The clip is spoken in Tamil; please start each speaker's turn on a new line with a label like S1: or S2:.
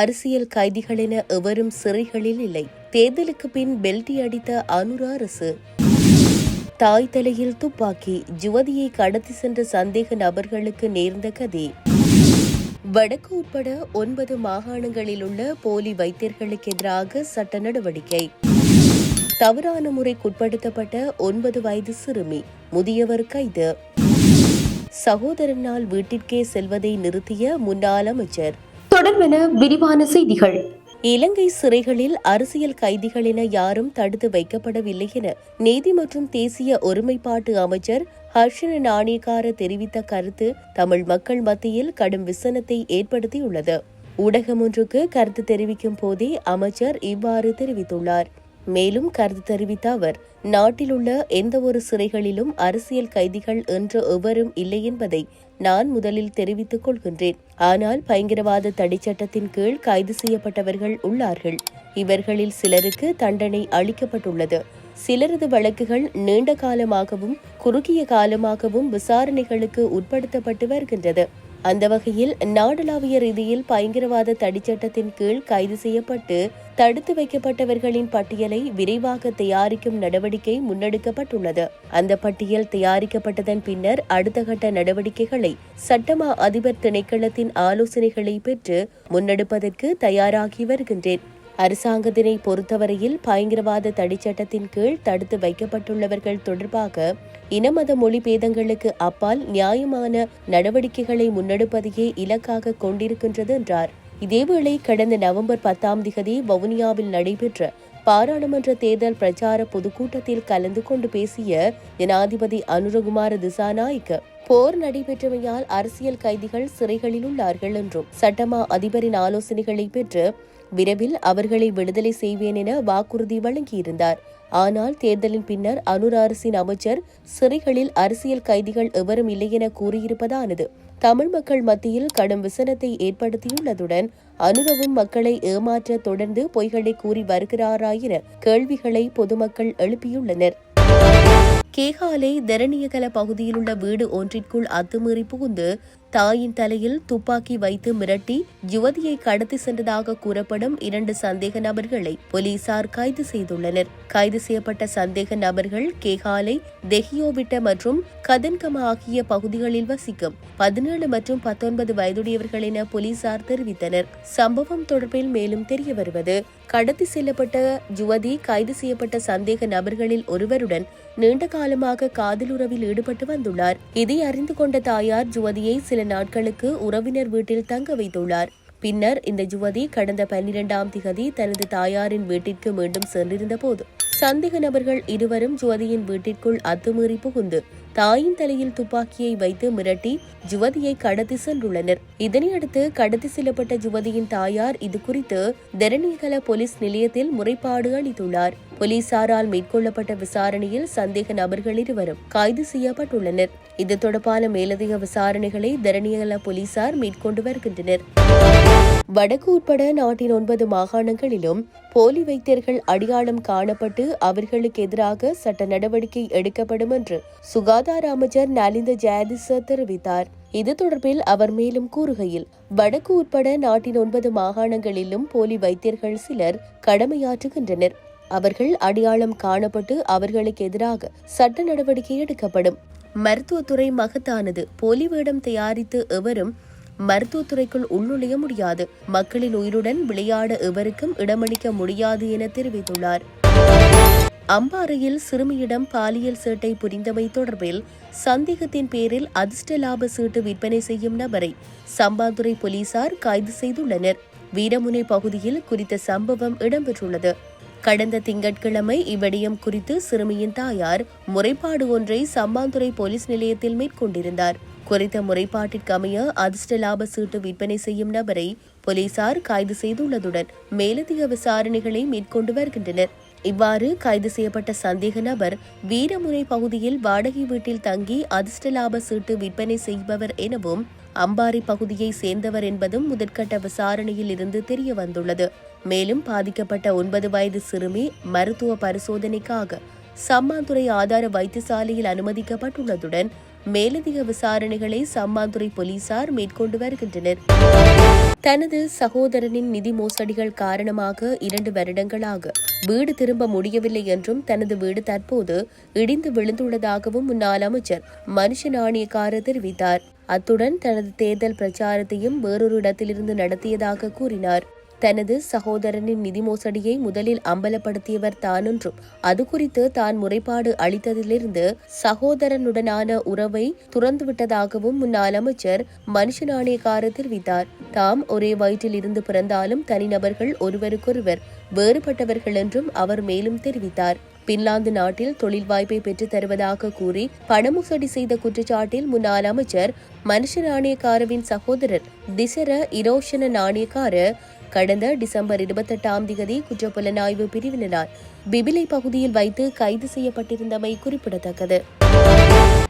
S1: அரசியல் கைதிகள் என எவரும் சிறைகளில் இல்லை. தேர்தலுக்கு பின் பெல்டி அடித்த அனுரா அரசு. தாய் தலையில் துப்பாக்கி ஜுவதியை கடத்தி சென்ற சந்தேக நபர்களுக்கு நேர்ந்த கதி. வடக்கு உட்பட ஒன்பது மாகாணங்களில் உள்ள போலி வைத்தியர்களுக்கு எதிராக சட்ட நடவடிக்கை. தவறான முறைக்குட்படுத்தப்பட்ட ஒன்பது வயது சிறுமி முதியவர் கைது. சகோதரனால் வீட்டிற்கே செல்வதை நிறுத்திய முன்னாள் அமைச்சர்.
S2: தொடர்பென விரிவான செய்திகள்.
S1: இலங்கை சிறைகளில் அரசியல் கைதிகள் என யாரும் தடுத்து வைக்கப்படவில்லை என நீதி மற்றும் தேசிய ஒருமைப்பாட்டு அமைச்சர் ஹர்ஷன நாணயக்கார தெரிவித்த கருத்து தமிழ் மக்கள் மத்தியில் கடும் விசனத்தை ஏற்படுத்தியுள்ளது. ஊடகம் ஒன்றுக்கு கருத்து தெரிவிக்கும் போதே அமைச்சர் இவ்வாறு தெரிவித்துள்ளார். மேலும் கருத்து தெரிவித்த அவர் நாட்டில் உள்ள எந்த ஒரு சிறைகளிலும் அரசியல் கைதிகள் என்று எவரும் இல்லை என்பதை நான் முதலில் தெரிவித்துக் கொள்கின்றேன். ஆனால் பயங்கரவாத தடைச்சட்டத்தின் கீழ் கைது செய்யப்பட்டவர்கள் உள்ளார்கள். இவர்களில் சிலருக்கு தண்டனை அளிக்கப்பட்டுள்ளது. சிலரது வழக்குகள் நீண்ட காலமாகவும் குறுகிய காலமாகவும் விசாரணைகளுக்கு உட்படுத்தப்பட்டு வருகின்றது. அந்த வகையில் நாடளாவிய ரீதியில் பயங்கரவாத தடிச்சட்டத்தின் கீழ் கைது செய்யப்பட்டு தடுத்து வைக்கப்பட்டவர்களின் பட்டியலை விரைவாக தயாரிக்கும் நடவடிக்கை முன்னெடுக்கப்பட்டுள்ளது. அந்த பட்டியல் தயாரிக்கப்பட்டதன் பின்னர் அடுத்த கட்ட நடவடிக்கைகளை சட்டமா அதிபர் திணைக்களத்தின் ஆலோசனைகளை பெற்று முன்னெடுப்பதற்கு தயாராகி வருகின்றேன். அரசாங்கத்தினை பொறுத்தவரையில் பயங்கரவாத தடைச்சட்டத்தின் கீழ் தடுத்து வைக்கப்பட்டுள்ளவர்கள் தொடர்பாக இனமத மொழி பேதங்களுக்கு அப்பால் நியாயமான நடவடிக்கைகளை முன்னெடுப்பதையே இலக்காக கொண்டிருக்கின்றது என்றார். இதேவேளை கடந்த நவம்பர் பத்தாம் திகதி வவுனியாவில் நடைபெற்ற பாராளுமன்ற தேர்தல் பிரச்சார பொதுக்கூட்டத்தில் கலந்து கொண்டு பேசிய ஜனாதிபதி அனுரகுமார திசாநாயக்க போர் நடைபெற்றமையால் அரசியல் கைதிகள் சிறைகளில் உள்ளார்கள் என்றும் சட்டமா அதிபரின் ஆலோசனைகளை பெற்று விரைவில் அவர்களை விடுதலை செய்வேன் என வாக்குறுதி வழங்கியிருந்தார். ஆனால் தேர்தலின் பின்னர் அனுர் அரசின் அமைச்சர் சிறைகளில் அரசியல் கைதிகள் எவரும் இல்லை என கூறியிருப்பதானது. தமிழ் மக்கள் மத்தியில் கடும் விசனத்தை ஏற்படுத்தியுள்ளதுடன் அனுரவும் மக்களை ஏமாற்ற தொடர்ந்து பொய்களை கூறி வருகிறாரா என கேள்விகளை பொதுமக்கள் எழுப்பியுள்ளனர். கேகாலை தரணியகல பகுதியில் உள்ள வீடு ஒன்றிற்குள் அத்துமீறி புகுந்து தாயின் தலையில் துப்பாக்கி வைத்து மிரட்டி யுவதியை கடத்தி சென்றதாக கூறப்படும் இரண்டு சந்தேக நபர்களை போலீசார் கைது செய்துள்ளனர். கைது செய்யப்பட்ட சந்தேக நபர்கள் கேகாலை தெஹியோவிட்ட மற்றும் கதன்கம ஆகிய பகுதிகளில் வசிக்கும் பதினேழு மற்றும் பத்தொன்பது வயதுடையவர்கள் என போலீசார் தெரிவித்தனர். சம்பவம் தொடர்பில் மேலும் தெரிய வருவது கடத்தி செல்லப்பட்ட யுவதி கைது செய்யப்பட்ட சந்தேக நபர்களில் ஒருவருடன் நீண்ட காலமாக காதலுறவில் ஈடுபட்டு வந்துள்ளார். இதை அறிந்து கொண்ட தாயார் ஜுவதியை சில நாட்களுக்கு உறவினர் வீட்டில் தங்க வைத்துள்ளார். பின்னர் இந்த யுவதி கடந்த பன்னிரெண்டாம் திகதி தனது தாயாரின் வீட்டிற்கு மீண்டும் சென்றிருந்த போது சந்தேக நபர்கள் இருவரும் ஜுவதியின் வீட்டிற்குள் அத்துமீறி புகுந்து தாயின் தலையில் துப்பாக்கியை வைத்து மிரட்டி ஜுவதியை கடத்தி சென்றுள்ளனர். இதனையடுத்து கடத்தி செல்லப்பட்ட ஜுவதியின் தாயார் இது குறித்து தரணிகல போலீஸ் நிலையத்தில் முறைப்பாடு அளித்துள்ளார். போலீசாரால் மேற்கொள்ளப்பட்ட விசாரணையில் சந்தேக நபர்கள் இருவரும் கைது செய்யப்பட்டுள்ளனர். இது தொடர்பான மேலதிக விசாரணைகளை தரணியகல போலீசார் மேற்கொண்டு வருகின்றனர். வடக்கு உட்பட நாட்டின் ஒன்பது மாகாணங்களிலும் போலி வைத்தியர்கள் அடையாளம் காணப்பட்டு அவர்களுக்கு எதிராக சட்ட நடவடிக்கை எடுக்கப்படும் என்று சுகாதார அமைச்சர் நலிந்த ஜெயதிச தெரிவித்தார். இது தொடர்பில் அவர் மேலும் கூறுகையில் வடக்கு உட்பட நாட்டின் ஒன்பது மாகாணங்களிலும் போலி வைத்தியர்கள் சிலர் கடமையாற்றுகின்றனர். அவர்கள் அடையாளம் காணப்பட்டு அவர்களுக்கு எதிராக சட்ட நடவடிக்கை எடுக்கப்படும். மருத்துவத்துறை மகத்தானது போலி வேடம் தயாரித்து எவரும் மருத்துவத்துறைக்குள் உள்நுழைய முடியாது. மக்களின் உயிருடன் விளையாட எவருக்கும் இடமளிக்க முடியாது என தெரிவித்துள்ளார். அம்பாறையில் சிறுமியிடம் பாலியல் சீட்டை புரிந்தமை தொடர்பில் சந்தேகத்தின் பேரில் அதிர்ஷ்ட லாப சீட்டு விற்பனை செய்யும் நபரை சம்பாந்துறை போலீசார் கைது செய்துள்ளனர். வீரமுனை பகுதியில் குறித்த சம்பவம் இடம்பெற்றுள்ளது. கடந்த திங்கட்கிழமை இவ்விடயம் குறித்து சிறுமியின் தாயார் முறைப்பாடு ஒன்றை சம்பாந்துறை போலீஸ் நிலையத்தில் மேற்கொண்டிருந்தார். குறித்த முறைப்பாட்டிற்கமைய அதிர்ஷ்ட லாப சீட்டு விற்பனை செய்யும் நபரை போலீசார் கைது செய்துள்ளதுடன் மேலதிக விசாரணைகளை மேற்கொண்டு வருகின்றனர். இவ்வாறு கைது செய்யப்பட்ட சந்தேக நபர் வீரமுனை பகுதியில் வாடகை வீட்டில் தங்கி அதிர்ஷ்ட லாப சீட்டு விற்பனை செய்பவர் எனவும் அம்பாரி பகுதியை சேர்ந்தவர் என்பதும் முதற்கட்ட விசாரணையில் இருந்து தெரிய வந்துள்ளது. மேலும் பாதிக்கப்பட்ட ஒன்பது வயது சிறுமி மருத்துவ பரிசோதனைக்காக சம்மாந்துறை ஆதார வைத்தியசாலையில் அனுமதிக்கப்பட்டுள்ளதுடன் மேலதிக விசாரணைகளை சம்மாந்துறை போலீசார் மேற்கொண்டு வருகின்றனர். தனது சகோதரனின் நிதி மோசடிகள் காரணமாக இரண்டு வருடங்களாக வீடு திரும்ப முடியவில்லை என்றும் தனது வீடு தற்போது இடிந்து விழுந்துள்ளதாகவும் முன்னாள் அமைச்சர் மனுஷ நாணயக்கார தெரிவித்தார். அத்துடன் தனது தேர்தல் பிரச்சாரத்தையும் வேறொரு இடத்திலிருந்து நடத்தியதாக கூறினார். தனது சகோதரனின் நிதி மோசடியை முதலில் அம்பலப்படுத்தியவர் தான் என்றும் அது குறித்து தான் முறைப்பாடு அளித்ததிலிருந்து சகோதரனுடனான உறவை துறந்துவிட்டதாகவும் முன்னாள் அமைச்சர் மனுஷ நாணயக்காரர் தெரிவித்தார். தாம் ஒரே வயிற்றில் இருந்து பிறந்தாலும் தனிநபர்கள் ஒருவருக்கொருவர் வேறுபட்டவர்கள் என்றும் அவர் மேலும் தெரிவித்தார். பின்லாந்து நாட்டில் தொழில் வாய்ப்பை பெற்றுத் தருவதாக கூறி பணமுசடி செய்த குற்றச்சாட்டில் முன்னாள் அமைச்சர் மனுஷ நாணயக்காரவின் சகோதரர் திசர இரோஷன நாணயக்கார கடந்த டிசம்பர் இருபத்தெட்டாம் திகதி குற்றப்புலனாய்வு பிரிவினரால் பிபிலை பகுதியில் வைத்து கைது செய்யப்பட்டிருந்தமை குறிப்பிடத்தக்கது.